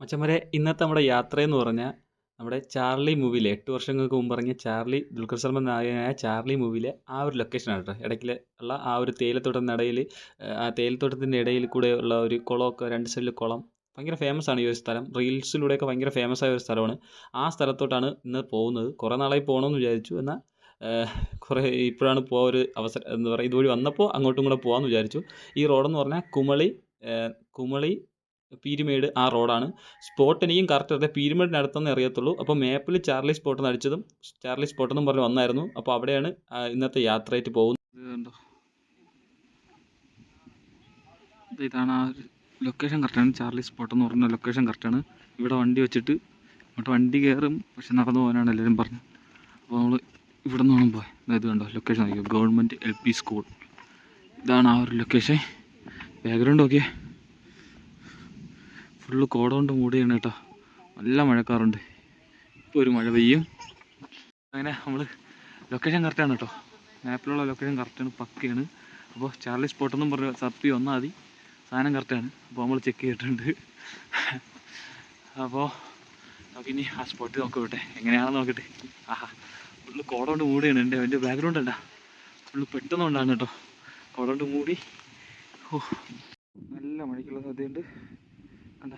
മച്ചന്മാരെ ഇന്നത്തെ നമ്മുടെ യാത്രയെന്ന് പറഞ്ഞാൽ നമ്മുടെ ചാർലി മൂവിയിലെ എട്ട് വർഷങ്ങൾക്ക് മുമ്പ് ഇറങ്ങിയ ചാർലി ദുൽഖർ സൽമാൻ നായകനായ ചാർലി മൂവിയിലെ ആ ഒരു ലൊക്കേഷനാണ് കേട്ടോ. ഇടയ്ക്കിൽ ഉള്ള ആ ഒരു തേയിലത്തോട്ടത്തിന്റെ ഇടയിൽ ആ തേയിലത്തോട്ടത്തിന്റെ ഇടയിൽ കൂടെ ഉള്ള ഒരു കുളമൊക്കെ രണ്ട് സൈഡിൽ കുളം. ഭയങ്കര ഫേമസ് ആണ് ഈ ഒരു സ്ഥലം. റീൽസിലൂടെയൊക്കെ ഭയങ്കര ഫേമസ് ആയ ഒരു സ്ഥലമാണ്. ആ സ്ഥലത്തോട്ടാണ് ഇന്ന് പോകുന്നത്. കുറേ നാളായി പോകണമെന്ന് വിചാരിച്ചു. എന്നാൽ കുറേ ഇപ്പോഴാണ് പോകാൻ ഒരു അവസരം എന്താ പറയുക ഇതുവഴി വന്നപ്പോൾ അങ്ങോട്ടും കൂടെ പോകാമെന്ന് വിചാരിച്ചു. ഈ റോഡെന്ന് പറഞ്ഞാൽ കുമളി കുമളി പീരുമേട് ആ റോഡാണ്. സ്പോട്ട് എനിക്കും കറക്റ്റ് അറിയാം പീരുമേടിനടുത്തെന്നേ അറിയത്തുള്ളൂ. അപ്പോൾ മാപ്പിൽ ചാർലി സ്പോട്ട് എന്ന് അടിച്ചതും ചാർലി സ്പോട്ട് എന്നും പറഞ്ഞ് വന്നായിരുന്നു. അപ്പോൾ അവിടെയാണ് ഇന്നത്തെ യാത്രയായിട്ട് പോകുന്നത്. ഇത് ഇതാണ് ആ ലൊക്കേഷൻ കറക്റ്റാണ് ചാർലി സ്പോട്ട് എന്ന് പറഞ്ഞ ലൊക്കേഷൻ കറക്റ്റാണ് ഇവിടെ വണ്ടി വെച്ചിട്ട് ഇങ്ങോട്ട് വണ്ടി കയറും പക്ഷെ നടന്നു പോകാനാണ് എല്ലാവരും പറഞ്ഞത്. അപ്പോൾ നമ്മൾ ഇവിടെ നിന്ന് വേണം പോയി അതായത് കണ്ടോ? ലൊക്കേഷൻ നോക്കിയോ ഗവൺമെന്റ് എൽ പി സ്കൂൾ. ഇതാണ് ആ ഒരു ലൊക്കേഷൻ ബാക്ക്ഗ്രൗണ്ട് നോക്കിയേ. ഫുള്ള് കോട കൊണ്ട് മൂടിയാണ് കേട്ടോ. നല്ല മഴക്കാറുണ്ട്. ഇപ്പോൾ ഒരു മഴ പെയ്യും. അങ്ങനെ നമ്മൾ ലൊക്കേഷൻ കറക്റ്റാണ് കേട്ടോ. മാപ്പിലുള്ള ലൊക്കേഷൻ കറക്റ്റാണ് പക്കയാണ്. അപ്പോൾ ചാർലി സ്പോട്ട് എന്നും പറഞ്ഞ് സർപ്പി വന്നാൽ മതി. സാധനം കറക്റ്റാണ് അപ്പോൾ നമ്മൾ ചെക്ക് ചെയ്തിട്ടുണ്ട്. അപ്പോൾ നമുക്കിനി ആ സ്പോട്ട് നോക്കി വിട്ടെ എങ്ങനെയാണെന്ന് നോക്കട്ടെ. ആഹാ ഫുള്ള് കോട കൊണ്ട് മൂടിയാണ്. എന്റെ എന്റെ ബാക്ക്ഗ്രൗണ്ട് ഉണ്ടാ ഫുള്ള് പെട്ടെന്ന് കൊണ്ടാണ് കേട്ടോ. കോട കൊണ്ട് മൂടി. ഓ നല്ല മഴയ്ക്കുള്ള സാധ്യതയുണ്ട്. കണ്ട?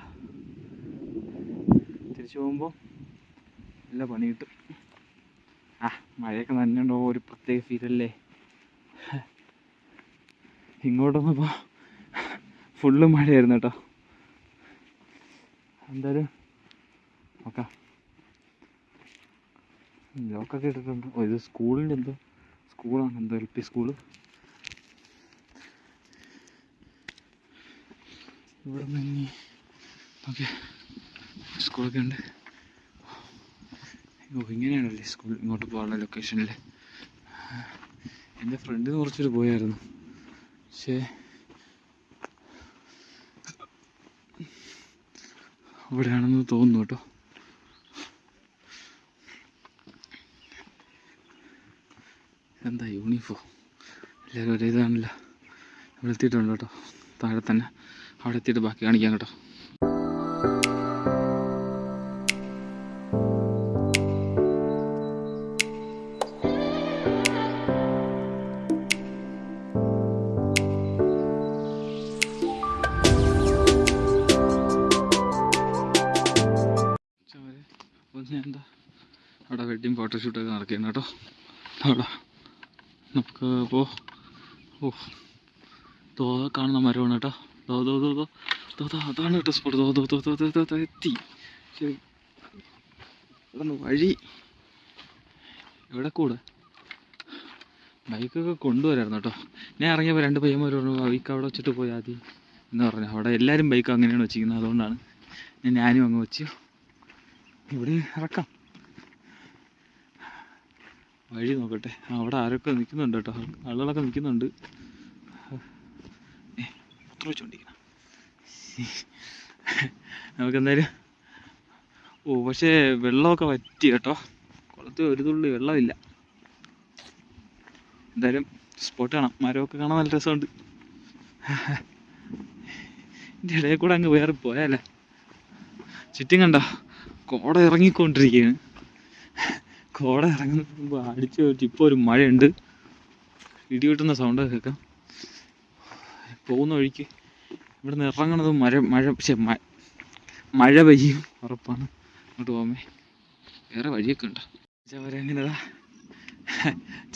തിരിച്ചു പോകുമ്പോൾ നല്ല പണി കിട്ടും. ആ മഴയൊക്കെ നനഞ്ഞുണ്ടോ ഒരു പ്രത്യേക ഫീലല്ലേ ഇങ്ങോട്ടൊന്നും ഇപ്പോൾ ഫുള്ള് മഴയായിരുന്നു കേട്ടോ. എന്തായാലും നോക്കാം. ലോക്കൊക്കെ ഇട്ടിട്ടുണ്ട്. ഓ ഇത് സ്കൂളിന്റെ എന്തോ? സ്കൂളാണ് എന്തോ എൽ പി സ്കൂൾ. ഇവിടെ നിന്ന് ഓക്കെ. സ്കൂളൊക്കെ ഉണ്ട്. ഓ ഇങ്ങനെയാണല്ലേ സ്കൂൾ ഇങ്ങോട്ട് പോകാനുള്ള ലൊക്കേഷനിൽ എന്റെ ഫ്രണ്ടിന് കുറച്ചൊരു പോയായിരുന്നു. പക്ഷേ ഇവിടെയാണെന്ന് തോന്നുന്നു കേട്ടോ. എന്താ യൂണിഫോം എല്ലാവരും ഒരേ ഇതാണല്ലോ ഇവിടെ എത്തിയിട്ടുണ്ട് കേട്ടോ? താഴെ തന്നെ. അവിടെ എത്തിയിട്ട് ബാക്കി കാണിക്കാം കേട്ടോ. അപ്പോൾ ഞാൻ എന്താ അവിടെ വെഡ്ഡിങ് ഫോട്ടോഷൂട്ടൊക്കെ നടക്കുന്നു കേട്ടോ അവിടെ നമുക്ക് ഇപ്പോൾ ഓ തോ കാണുന്ന മരമാണ് കേട്ടോ തോ തോ തോ തോ തോ അതാണ് കേട്ടോ സ്പോട്ട് തോ തോ തോ തോ തോ തോ എത്തി വഴി ഇവിടെ കൂടെ ബൈക്കൊക്കെ കൊണ്ടുവരായിരുന്നു കേട്ടോ ഞാൻ ഇറങ്ങിയപ്പോൾ രണ്ട് പയ്യന്മാർ പറഞ്ഞു ബൈക്ക് അവിടെ വെച്ചിട്ട് പോയാൽ മതി എന്ന് പറഞ്ഞു അവിടെ എല്ലാവരും ബൈക്ക് അങ്ങനെയാണ് വെച്ചിരിക്കുന്നത് അതുകൊണ്ടാണ് ഞാനും അങ്ങ് വെച്ചു ഇവിടെ ഇറക്കാം. വഴി നോക്കട്ടെ. അവിടെ ആരൊക്കെ നിൽക്കുന്നുണ്ട് കേട്ടോ? ആളുകളൊക്കെ നിൽക്കുന്നുണ്ട്. ഏ, എത്ര വെച്ചോണ്ടിരിക്കണം. നമുക്ക് എന്തായാലും ഓ പക്ഷേ വെള്ളമൊക്കെ വറ്റി കേട്ടോ. കുളത്തിൽ ഒരു തുള്ളി വെള്ളമില്ല. എന്തായാലും സ്പോട്ട് കാണാം. മരമൊക്കെ കാണാൻ നല്ല രസമുണ്ട്. ഇതിന്റെ ഇടയിൽ കൂടെ അങ്ങ് വേറെ പോയാലേ. ചുറ്റും കണ്ട? കോട ഇറങ്ങിക്കൊണ്ടിരിക്കുകയാണ്. കോട ഇറങ്ങുമ്പോൾ അടിച്ചു വെച്ച് ഇപ്പോൾ ഒരു മഴയുണ്ട്. ഇടി വെട്ടുന്ന സൗണ്ട് കേൾക്കാം. പോകുന്ന വഴിക്ക് ഇവിടെ നിന്ന് ഇറങ്ങണത് മഴ മഴ പക്ഷേ മഴ പെയ്യും. ഉറപ്പാണ്. അങ്ങോട്ട് പോകുമ്പേ വേറെ വഴിയൊക്കെ ഉണ്ട്? അവരെങ്ങനെതാ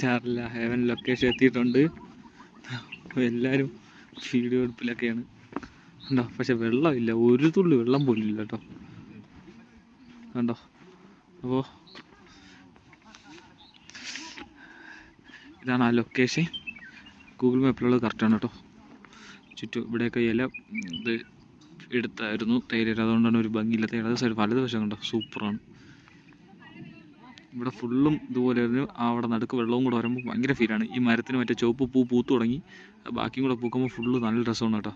ചാറില്ല ഹെവൻ ലൊക്കേഷൻ എത്തിയിട്ടുണ്ട്. എല്ലാവരും വീഡിയോ എടുപ്പിലൊക്കെയാണ്. ഉണ്ടോ? പക്ഷെ വെള്ളമില്ല. ഒരു തുള്ളി വെള്ളം പോലും ഇല്ല കേട്ടോ. കണ്ടോ? അപ്പോൾ ഇതാണ് ആ ലൊക്കേഷൻ ഗൂഗിൾ മാപ്പിലുള്ളത് കറക്റ്റാണ് കേട്ടോ. ചുറ്റും ഇവിടെയൊക്കെ ഇല ഇത് എടുത്തായിരുന്നു തേയില അതുകൊണ്ടാണ് ഒരു ഭംഗിയില്ലാത്ത ഇടത് സൈഡ് വലത് വശം കണ്ടോ? സൂപ്പറാണ്. ഇവിടെ ഫുള്ളും ഇതുപോലെയായിരുന്നു അവിടെ നടുക്ക് വെള്ളവും കൂടെ വരുമ്പോൾ ഭയങ്കര ഫീലാണ് ഈ മരത്തിന് മറ്റേ ചുവപ്പ് പൂ പൂത്തു തുടങ്ങി. ബാക്കിയും കൂടെ പൂക്കുമ്പോൾ ഫുള്ള് നല്ല രസമാണ് കേട്ടോ.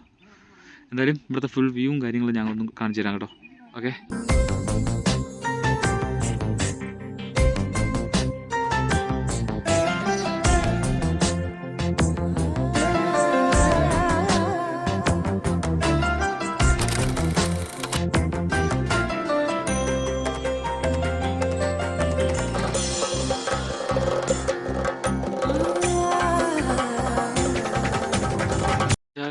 എന്തായാലും ഇവിടുത്തെ ഫുൾ വ്യൂവും കാര്യങ്ങളും ഞങ്ങളൊന്ന് കാണിച്ചു തരാം കേട്ടോ. ഓക്കെ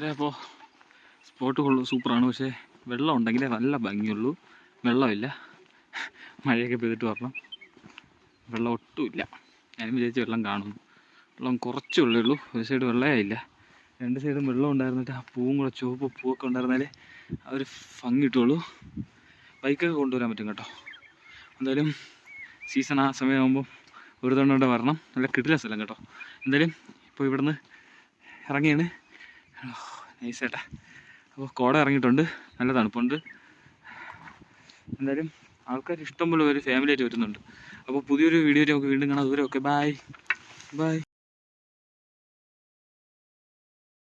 റിസോർട്ട് കൊള്ളു സൂപ്പറാണ് പക്ഷേ വെള്ളം ഉണ്ടെങ്കിലേ നല്ല ഭംഗിയുള്ളൂ. വെള്ളമില്ല. മഴയൊക്കെ പെയ്തിട്ട് വരണം. വെള്ളം ഒട്ടുമില്ല. ഞാനും വിചാരിച്ച് വെള്ളം കാണുന്നു. വെള്ളം കുറച്ചേ ഉള്ളൂ ഒരു സൈഡ് വെള്ളമേ ഇല്ല. രണ്ട് സൈഡും വെള്ളം ഉണ്ടായിരുന്നിട്ട് ആ പൂവും കൂടെ ചുവപ്പ് പൂവൊക്കെ ഉണ്ടായിരുന്നാലേ ആ ഒരു ഭംഗി കിട്ടുള്ളൂ ബൈക്കൊക്കെ കൊണ്ടുവരാൻ പറ്റും കേട്ടോ. എന്തായാലും സീസൺ ആ സമയമാകുമ്പോൾ ഒരു തവണ വരണം. നല്ല കിടില സ്ഥലം കേട്ടോ. എന്തായാലും ഇപ്പോൾ ഇവിടുന്ന് ഇറങ്ങിയാണ്. നൈസേട്ടാ. അപ്പോൾ കോട ഇറങ്ങിയിട്ടുണ്ട്. നല്ല തണുപ്പുണ്ട്. എന്തായാലും ആൾക്കാർ ഇഷ്ടംപോലെ ഒരു ഫാമിലി ആയിട്ട് വരുന്നുണ്ട്. അപ്പോൾ പുതിയൊരു വീഡിയോ നമുക്ക് വീണ്ടും കാണാം. Okay bye bye